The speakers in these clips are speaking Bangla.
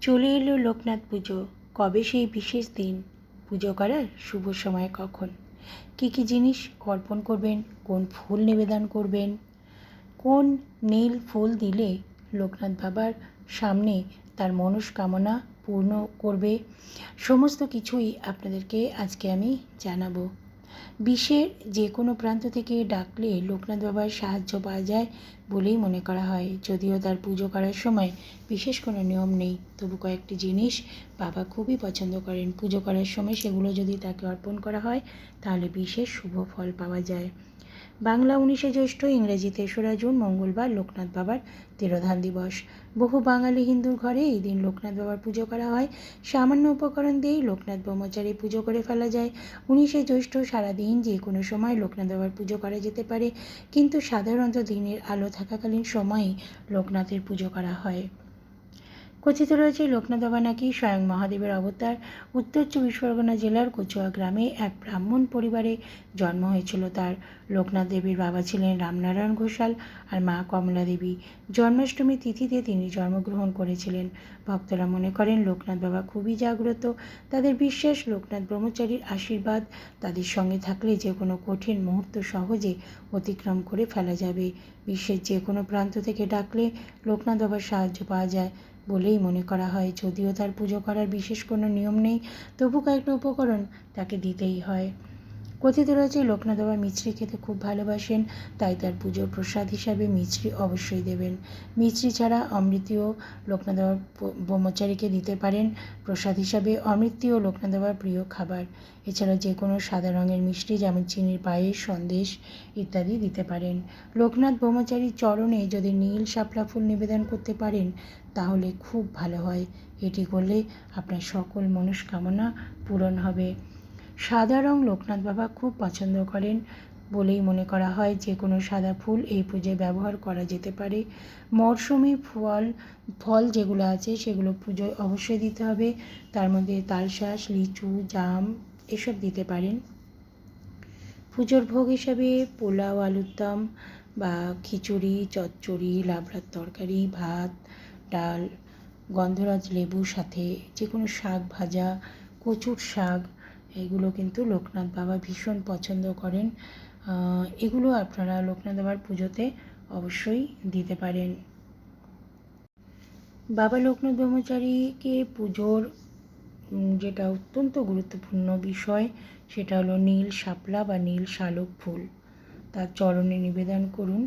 চলে এলো লোকনাথ পুজো। কবে সেই বিশেষ দিন? পুজো করার শুভ সময় কখন? কী কী জিনিস অর্পণ করবেন? কোন ফুল নিবেদন করবেন? কোন নীল ফুল দিলে লোকনাথ বাবার সামনে তার মনস্কামনা পূর্ণ করবে? সমস্ত কিছুই আপনাদেরকে আজকে আমি জানাব। বিশ্বের যে কোনো প্রান্ত থেকে ডাকলে লোকনাথ বাবার সাহায্য পাওয়া যায় বলেই মনে করা হয়। যদিও তার পুজো করার সময় বিশেষ কোনো নিয়ম নেই, তবু কয়েকটি জিনিস বাবা খুবই পছন্দ করেন। পুজো করার সময় সেগুলো যদি তাকে অর্পণ করা হয়, তাহলে বিশেষ শুভ ফল পাওয়া যায়। বাংলা উনিশে জ্যৈষ্ঠ, ইংরেজি তেসরা জুন, মঙ্গলবার লোকনাথ বাবার তিরোধান দিবস। বহু বাঙালি হিন্দুর ঘরে এই দিন লোকনাথ বাবার পুজো করা হয়। সামান্য উপকরণ দিয়েই লোকনাথ ব্রহ্মচারী পুজো করে ফেলা যায়। উনিশে জ্যৈষ্ঠ সারাদিন যে কোনো সময় লোকনাথ বাবার পুজো করা যেতে পারে। কিন্তু সাধারণত দিনের আলো থাকাকালীন সময়ই লোকনাথের পুজো করা হয়। কথিত রয়েছে, লোকনাথ বাবা নাকি স্বয়ং মহাদেবের অবতার। উত্তর চব্বিশ পরগনা জেলার কচুয়া গ্রামে এক ব্রাহ্মণ পরিবারে জন্ম হয়েছিল তার। লোকনাথ দেবীর বাবা ছিলেন রামনারায়ণ ঘোষাল আর মা কমলা দেবী। জন্মাষ্টমী তিথিতে তিনি জন্মগ্রহণ করেছিলেন। ভক্তরা মনে করেন, লোকনাথ বাবা খুবই জাগ্রত। তাদের বিশ্বাস, লোকনাথ ব্রহ্মচারীর আশীর্বাদ। তাদের সঙ্গে থাকলে যে কোনো কঠিন মুহূর্ত সহজে অতিক্রম করে ফেলা যাবে। বিশ্বের যে কোনো প্রান্ত থেকে ডাকলে লোকনাথ বাবার সাহায্য পাওয়া যায়। বলেই মনে করা হয়, যদিও তার পুজো করার বিশেষ কোনো নিয়ম নেই, তবু কয়েকটা উপকরণ তাকে দিতেই হয়। কথিত রয়েছে, লোকনাথ বাবা মিছরি খেতে খুব ভালোবাসেন, তাই তার পুজোর প্রসাদ হিসাবে মিছরি অবশ্যই দেবেন। মিছরি ছাড়া অমৃতিও লোকনাথ বাবা ব্রহ্মচারীকে দিতে পারেন, প্রসাদ হিসাবে অমৃতিও লোকনাথ বাবার প্রিয় খাবার। এছাড়া যে কোনো সাদা রঙের মিষ্টি, যেমন চিনির পায়েস, সন্দেশ ইত্যাদি দিতে পারেন। লোকনাথ ব্রহ্মচারীর চরণে যদি নীল শাপলা ফুল নিবেদন করতে পারেন, তাহলে খুব ভালো হয়। এটি করলে আপনার সকল মনস্কামনা পূরণ হবে। সাদা রং লোকনাথ বাবা খুব পছন্দ করেন বলেই মনে করা হয় যে কোনো সাদা ফুল এই পুজোয় ব্যবহার করা যেতে পারে। মরশুমি ফল ফল যেগুলো আছে সেগুলো পুজোয় অবশ্যই দিতে হবে। তার মধ্যে তালশাঁস, লিচু, জাম এসব দিতে পারেন। পুজোর ভোগ হিসাবে পোলাও আলুর দম বা খিচুড়ি, চচ্চড়ি, লাবড়ার তরকারি, ভাত, ডাল, গন্ধরাজ লেবুর সাথে যে কোনো শাক ভাজা, কচুর শাক এগুলো কিন্তু লোকনাথ বাবা ভীষণ পছন্দ করেন। এগুলো আপনারা লোকনাথ বাবার পুজোতে অবশ্যই দিতে পারেন। বাবা লোকনাথ ব্রহ্মচারীকে পুজোর যেটা অত্যন্ত গুরুত্বপূর্ণ বিষয়, সেটা হলো নীল শাপলা বা নীল শালক ফুল। তার চরণে নিবেদন করুন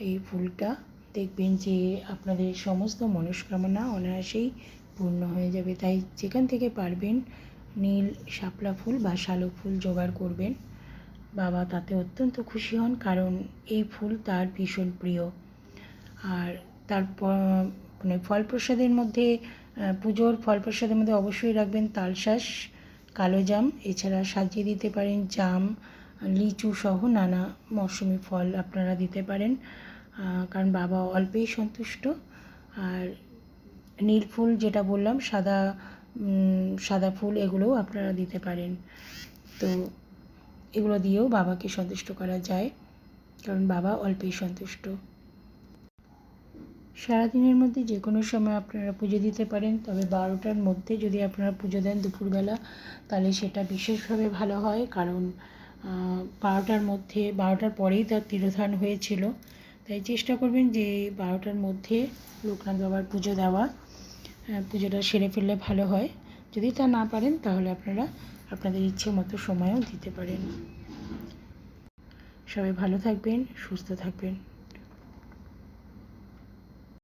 এই ফুলটা। দেখবেন যে আপনাদের সমস্ত মনস্কামনা অনায়াসেই পূর্ণ হয়ে যাবে। তাই যেখান থেকে পারবেন নীল শাপলা ফুল বা শালক ফুল জোগাড় করবেন। বাবা তাতে অত্যন্ত খুশি হন কারণ এই ফুল তার ভীষণ প্রিয়। আর তারপর মানে ফল প্রসাদের মধ্যে পুজোর ফল প্রসাদের মধ্যে অবশ্যই রাখবেন তালশাঁস কালো জাম এছাড়া সাজিয়ে দিতে পারেন জাম, লিচু সহ নানা মৌসুমি ফল আপনারা দিতে পারেন। কারণ বাবা অল্পেই সন্তুষ্ট। আর নীল ফুল যেটা বললাম, সাদা সাদা ফুল এগুলোও আপনারা দিতে পারেন। তো এগুলো দিয়েও বাবাকে সন্তুষ্ট করা যায়, কারণ বাবা অল্পেই সন্তুষ্ট। সারাদিনের মধ্যে যে কোনো সময় আপনারা পুজো দিতে পারেন, তবে বারোটার মধ্যে যদি আপনারা পুজো দেন দুপুরবেলা, তাহলে সেটা বিশেষভাবে ভালো হয়, কারণ বারোটার মধ্যে, বারোটার পরেই তার তিরোধান হয়েছিল। তাই চেষ্টা করবেন যে বারোটার মধ্যে লোকনাথ বাবার পুজো দেওয়া। পুজোটা সেরে ফেললে ভালো হয়। যদি তা না পারেন, তাহলে আপনারা আপনাদের ইচ্ছে মতো সময়ও দিতে পারেন। সবাই ভালো থাকবেন, সুস্থ থাকবেন।